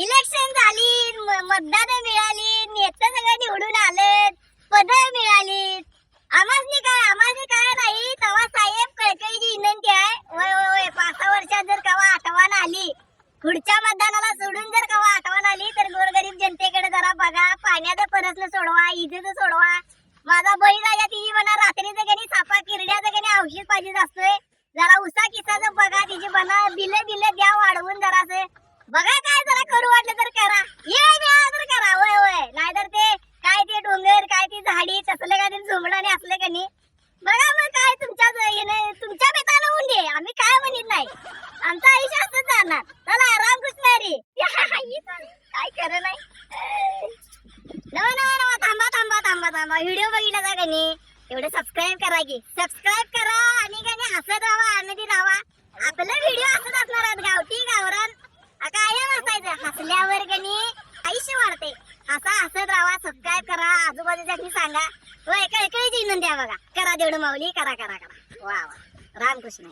Election झाली म- मतदान मिळाली नेते सगळं निवडून आले पद मिळाली आम्हाला काय आम्हाला काय नाही तेव्हा साहेब कळकळीची विनंती आहे. वय वय पाच सहा वर्षात जर कवा आठवण आली पुढच्या मतदानाला सोडून जर कवा आठवण आली तर गोरगरीब जनतेकडे जरा बघा. पाण्याचं परसलं सोडवा इजेचं सोडवा. माझा बहीण राजा तिची म्हणा रात्रीचं कणी सापा किरड्याचं कणी औषध पाहिजे असतोय. जरा उसा किसाचं बघा तिची म्हणा बिल बिल द्या वाढवून जरासं बघा काय जरा करू वाटलं तर करा ये मिळालं तर करा होय होय नाहीतर ते काय ते डोंगर गाडी ती झाडी तसलं काय असलं का नाही? बघा मग काय तुमच्या तुमच्या बेताला होऊन दे. आम्ही काय म्हणत नाही. आमचं आयुष्य असंच जाणार. चला रामकृष्ण हरी काय खरं नाही. नवा नवा नवा थांबा थांबा थांबा थांबा. व्हिडिओ बघितला जा का नाही? एवढं सबस्क्राईब करा की. सबस्क्राईब करा आणि का नाही हसत राहा आनंदी राहा. आपलं व्हिडिओ असंच असणार आहेत गावठी गावरान. काय हसायचं हसल्यावर कनी वाढते हसा हसत राहा सबस्क्राईब करा सांगा होय कळकळीची विनंती आहे बघा. करा तेवढं माऊली करा करा करा. वा वा. रामकृष्ण.